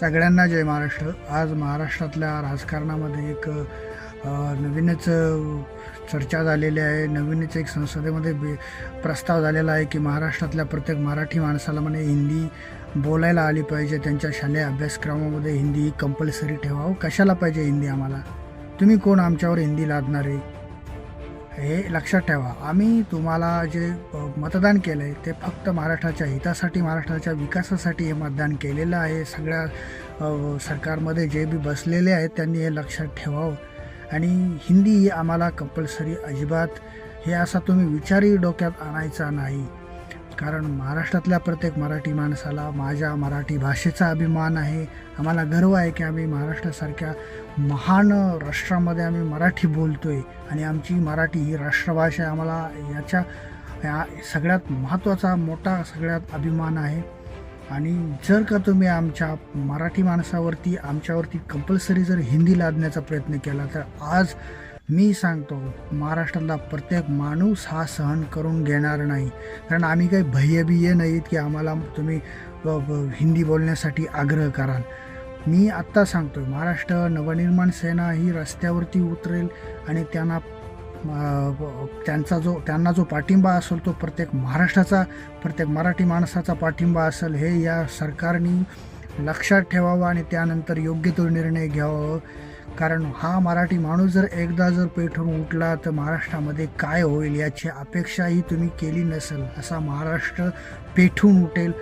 सगळ्यांना जय महाराष्ट्र. आज महाराष्ट्रातल्या राजकारणामध्ये एक नवीनच चर्चा झालेली आहे. नवीनच एक संसदेमध्ये बे प्रस्ताव झालेला आहे की महाराष्ट्रातल्या प्रत्येक मराठी माणसाला म्हणे हिंदी बोलायला आली पाहिजे. त्यांच्या शालेय अभ्यासक्रमामध्ये हिंदी कंपल्सरी ठेवावं. कशाला पाहिजे हिंदी आम्हाला? तुम्ही कोण? आमच्यावर हिंदी लादणारे? हे लक्षात ठेवा. आम्ही तुम्हाला जे मतदान केलं आहे ते फक्त महाराष्ट्राच्या हितासाठी महाराष्ट्राच्या विकासासाठी हे मतदान केलेलं आहे. सगळ्या सरकारमध्ये जे बी बसलेले आहेत त्यांनी हे लक्षात ठेवावं. आणि हिंदी ही आम्हाला कंपल्सरी अजिबात हे असा तुम्ही विचारही डोक्यात आणायचा नाही. कारण महाराष्ट्रातल्या प्रत्येक मराठी माणसाला माझ्या मराठी भाषेचा अभिमान आहे. आम्हाला गर्व आहे की आम्ही महाराष्ट्रासारख्या महान राष्ट्रामध्ये आम्ही मराठी बोलतो आहे आणि आमची मराठी ही राष्ट्रभाषा आहे आम्हाला याच्या या सगळ्यात महत्त्वाचा मोठा सगळ्यात अभिमान आहे. आणि जर का तुम्ही आमच्या मराठी माणसावरती आमच्यावरती कंपल्सरी जर हिंदी लादण्याचा प्रयत्न केला तर आज मी सांगतो महाराष्ट्रातला प्रत्येक माणूस हा सहन करून घेणार नाही. कारण आम्ही काही भय्यबिय नाहीत की आम्हाला तुम्ही हिंदी बोलण्यासाठी आग्रह कराल. मी आत्ता सांगतो महाराष्ट्र नवनिर्माण सेना ही रस्त्यावरती उतरेल आणि त्यांना त्यांचा जो त्यांना जो पाठिंबा असेल तो प्रत्येक महाराष्ट्राचा प्रत्येक मराठी माणसाचा पाठिंबा असेल हे या सरकारने लक्षात ठेवावं आणि त्यानंतर योग्य तो निर्णय घ्यावा. कारण हा मराठी माणूस जर एकदा जर पेठून उठला तर महाराष्ट्रामध्ये काय होईल याची अपेक्षाही तुम्ही केली नसेल. असा महाराष्ट्र पेठून उठेल.